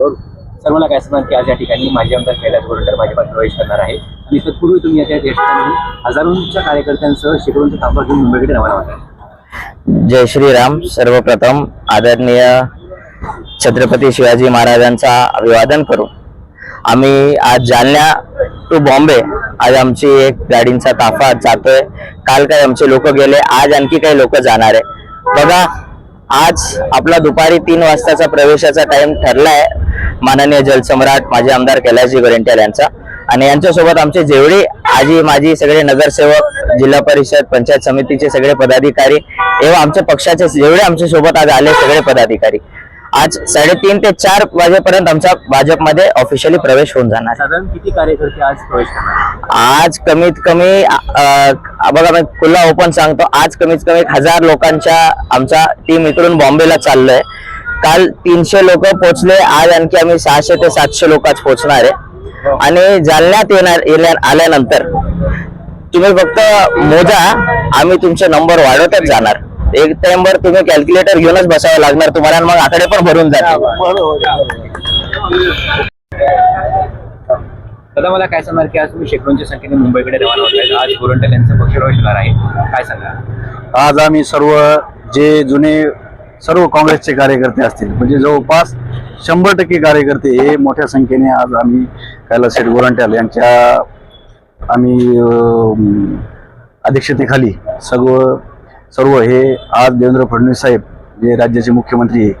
सर्वांना मला काय सांगाल की आज या ठिकाणी माजी आमदार कैलास गोरंटर भाजपात प्रवेश करणार आहे आणि तत्पूर्वी तुम्ही आता या ठिकाणी हजारोंच्या कार्यकर्त्यांसह शेकडोंचा ताफा घेऊन मुंबईकडे रवाना होता जय श्रीराम. सर्वप्रथम आदरणीय छत्रपती शिवाजी महाराजांचा अभिवादन करू. आम्ही आज जालन्या टू बॉम्बे. आज आमची एक गाडींचा ताफा जातोय. काल काही आमचे लोक गेले आज आणखी काही लोक जाणार आहे बघा आज आपला दुपारी तीन वाजताचा प्रवेशाचा टाइम ठरलाय. माननीय जलसम्राट माजी आमदार कैलासजी गोरेंट्याल यांचा. आणि यांच्यासोबत आमचे जेवढे आजी माजी सगळे नगरसेवक जिल्हा परिषद पंचायत समितीचे सगळे पदाधिकारी एवं आमच्या पक्षाचे जेवढे आमच्यासोबत आज आले सगळे पदाधिकारी. आज साडेतीन ते चार वाजेपर्यंत आमचा भाजपमध्ये ऑफिशियली प्रवेश होऊन जाणार. साधारण किती कार्यकर्ते आज प्रवेश करणार आज कमीत कमी अ, बघा मी खुला ओपन सांगतो आज कमीत कमी एक हजार लोकांच्या आमचा टीम इकडून बॉम्बेला चाललोय. काल तीनशे लोक पोहोचले आज आणखी आम्ही सहाशे ते सातशे लोक आज पोहोचणार आहे. आणि जालन्यात येणार येण्या आल्यानंतर तुम्ही फक्त मोजा आम्ही तुमचे नंबर वाढवतच जाणार. एक टाइमवर तुम्ही कॅल्क्युलेटर घेऊनच बसावं लागणार. तुम्हाला आणि मग आकडे पण भरून जातील. दादा मला काय सांगणार की आज तुम्ही शेकडोंच्या संख्येने मुंबईकडे रवाना होत आज गोरंट्याल यांचा पक्ष होणार आहे. काय सांगा आज आम्ही सर्व जे जुने सर्व काँग्रेसचे कार्यकर्ते असतील म्हणजे जवळपास शंभर टक्के कार्यकर्ते हे मोठ्या संख्येने आज आम्ही कैलास शेठ गोरंट्याल यांच्या आम्ही अध्यक्षतेखाली सर्व सर्व हे आज देवेंद्र फडणवीस साहेब जे राज्याचे मुख्यमंत्री आहे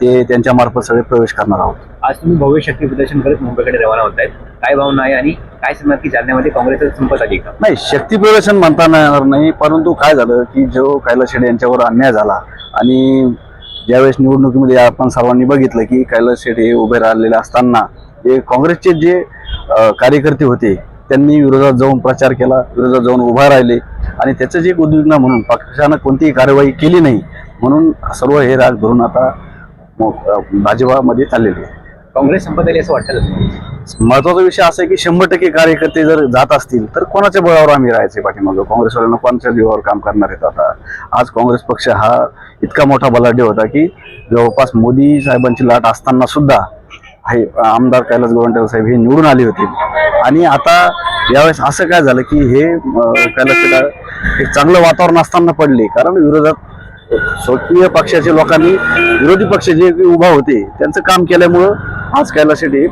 ते त्यांच्या मार्फत सगळे प्रवेश करणार आहोत. आज तुम्ही भव्य शक्ती प्रदर्शन करत मुंबईकडे रवाना होत आहेत काय भावना आहे आणि काय सांगणार की जालन्यामध्ये? काँग्रेसचा संपत आली का? नाही शक्ती प्रदर्शन म्हणता येणार नाही परंतु काय झालं की जो कैलास शेठ यांच्यावर अन्याय झाला आणि ज्यावेळेस निवडणुकीमध्ये आपण सर्वांनी बघितलं की कैलास हे उभे राहिलेले असताना हे काँग्रेसचे जे कार्यकर्ते होते त्यांनी विरोधात जाऊन प्रचार केला विरोधात जाऊन उभा राहिले. आणि त्याचं जे एक उद्विग्न म्हणून पक्षानं कोणतीही कार्यवाही केली नाही म्हणून सर्व हे राग धरून आता भाजपामध्ये चाललेले आहे काँग्रेस संपत आली असं वाटतं? महत्त्वाचा विषय असा आहे की शंभर टक्के कार्यकर्ते जर जात असतील तर कोणाच्या बळावर आम्ही राहायचे पाठीमागं? काँग्रेसवाल्यांना कोणाच्या जीवावर काम करणार आहेत आता? आज काँग्रेस पक्ष हा इतका मोठा बलाढ्य होता की जवळपास मोदी साहेबांची लाट असताना सुद्धा हे आमदार कैलास गोवंटे साहेब हे निवडून आले होते. आणि आता यावेळेस असं काय झालं की हे त्याला एक चांगलं वातावरण असताना पडले. कारण विरोधात स्वकीय पक्षाच्या लोकांनी विरोधी पक्ष जे काही उभा होते त्यांचं काम केल्यामुळं आज कैलास शेट्टी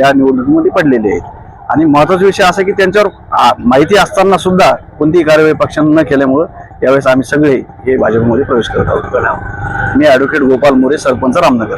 या निवडणुकीमध्ये पडलेले आहेत. आणि महत्त्वाचा विषय असा की त्यांच्यावर माहिती असताना सुद्धा कोणतीही कारवाई पक्षांना न केल्यामुळं यावेळेस आम्ही सगळे हे भाजपमध्ये प्रवेश करत आहोत. मी ॲडव्होकेट गोपाल मोरे सरपंच रामनगर.